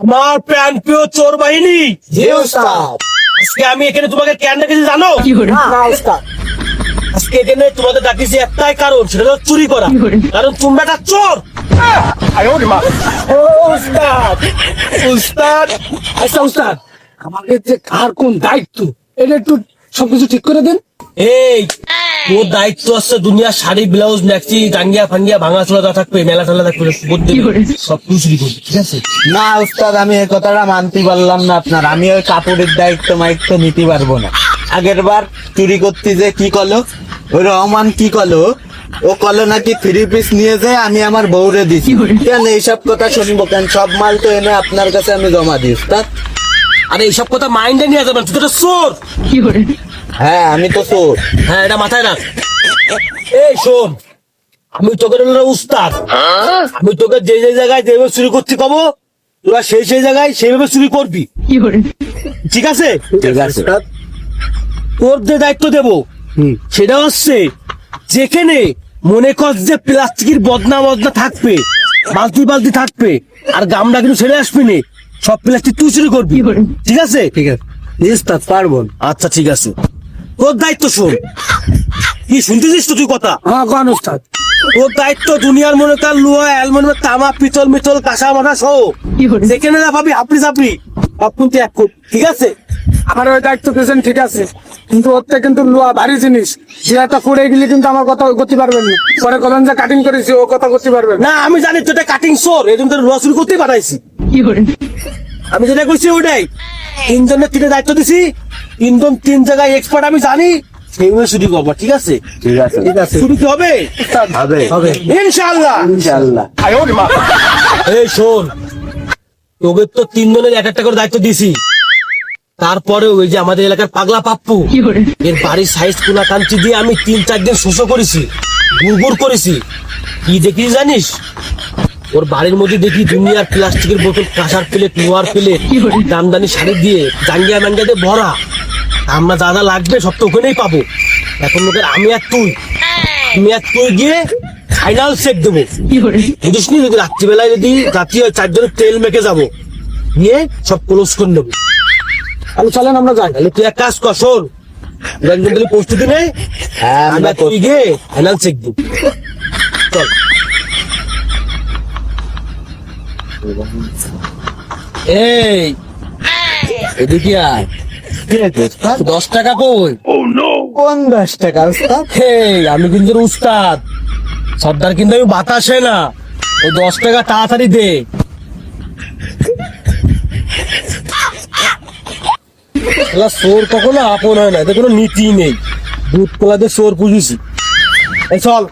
আমার প্যান প্রিয় চোর বাহিনী। আজকে আমি এখানে তোমাকে কেন রেখেছি জানো? আজকে এখানে তোমাদের ডাকিছি একটাই কারণ সেটা হলো চুরি করা? কারণ তোমরা একটা চোর। ও উস্তাদ। উস্তাদ। আচ্ছা উস্তাদ আমাদের যে কার কোন দায়িত্ব এটা একটু সবকিছু ঠিক করে দেন। এই তোর দায়িত্ব আছে দুনিয়া শাড়ি ব্লাউজ ম্যাক্সি টাঙ্গিয়া ফাঙ্গিয়া ভাঙা চোলা যা থাকবে মেলা টেলা থাকবে বুদ্ধি সব কিছু চুরি করবি ঠিক আছে? না উস্তাদ আমি এই কথাটা মানতে পারলাম না আপনার। আমি ওই কাপড়ের দায়িত্ব মাইত্ব নিতে পারব না। আগের বার চুরি করতে যে কি কলো? ওই রহমান কি কলো? ও কলো নাকি থ্রি পিস নিয়ে যায় আমি আমার বউরে দিছি। কেন এইসব কথা শুনব কেন? সব মাল তো এনে আপনার কাছে আমি জমা দিই উস্তাদ। আরে এইসব কথা মাইন্ডে নিয়ে যাবেন তুই তো চোর। হ্যাঁ আমি তো চোর হ্যাঁ এটা মাথায় রাখ। এই শোন আমি তোকে উস্তাদ। আমি তোকে যে যে জায়গায় যেভাবে চুরি করতে কব তোরা সেই সেই জায়গায় সেইভাবে চুরি করবি। ঠিক আছে? ঠিক আছে। তোর যে দায়িত্ব দেব সেটা হচ্ছে যেখানে মনে কর যে প্লাস্টিকের বদনা বদনা থাকবে বালতি বালতি থাকবে আর গামলা কিন্তু ছেড়ে আসবি নে। সব প্লাস্টিক তুই চুরি করবি। ঠিক আছে? ঠিক আছে। উস্তাদ পারব। আচ্ছা ঠিক আছে। তোর দায়িত্ব শোন। কি শুনতেছিস তো তুই কথা? হ্যাঁ কোন উস্তাদ? তোর দায়িত্ব দুনিয়ার মনে কর লোহা অ্যালমোনিয়াম তামা পিতল মিতল কাঁসা মাথা সহ। যেখানে না পাবি আপনি চাপড়ি। কিন্তু এক কোট ঠিক আছে? আমার ওই দায়িত্ব পেয়েছেন ঠিক আছে। কিন্তু ওর থেকে কিন্তু লোয়া ভারী জিনিস। একটা পড়ে গেলে কিন্তু আমার কথা করতে পারবেন না। পরে কলেন যে কাটিং করেছি ও কথা করতে পারবেন না। না আমি জানি তো এটা কাটিং সোর এই জন্য লোহা চুরি করতেই পাঠাইছি আমি যেটা কইছি ওটাই তিনজনের তিনে দায়িত্ব দিছি তিনজন তিন জায়গায় এক্সপার্ট আমি জানি। সেইভাবে চুরি করব ঠিক আছে? ঠিক আছে। ঠিক আছে। চুরি হবে? হবে। হবে। ইনশাল্লাহ ইনশাআল্লাহ। এই শোন তোকে তো তিনজনের এক একটা করে দায়িত্ব দিছি। তারপরে ওই যে আমাদের এলাকার পাগলা পাপ্পু এর বাড়ির সাইজ কাঞ্চি দিয়ে আমি তিন চার দিন শোষো করেছি গুড় করেছি। কি দেখি জানিস? ওর বাড়ির মধ্যে দেখি দুনিয়ার প্লাস্টিকের বোতল কাঁসার প্লেট লোহার প্লেট দামদানি শাড়ি দিয়ে জাঙ্গিয়া ম্যাঙ্গিয়া দিয়ে ভরা। আমরা যা যা লাগবে সব তো ওখানেই পাবো। এখন লোকের আমি আর তুই আমি আর তুই গিয়ে ফাইনাল চেক দেবো। বুঝিস নি? যদি রাত্রিবেলায় যদি রাত্রি চারজনের তেল মেখে যাব। নিয়ে সব ক্লোজ করে নেব। তাহলে চলেন আমরা যাই। তাহলে তুই এক কাজ কর শোন। একজন তাহলে প্রস্তুতি নে। হ্যাঁ আমরা তুই গিয়ে ফাইনাল চেক দিব। চল। এই এদিকে আয়। দশ টাকা কই? কোন দশ টাকা উস্তাদ? আমি কিন্তু উস্তাদ। সর্দার কিন্তু আমি বাতাসে না। ওই দশ টাকা তাড়াতাড়ি দে। চোর কখনো আপন হয় না এতে কোনো নীতি নেই। দুধ কলাতে চোর পুজিছি এই চল।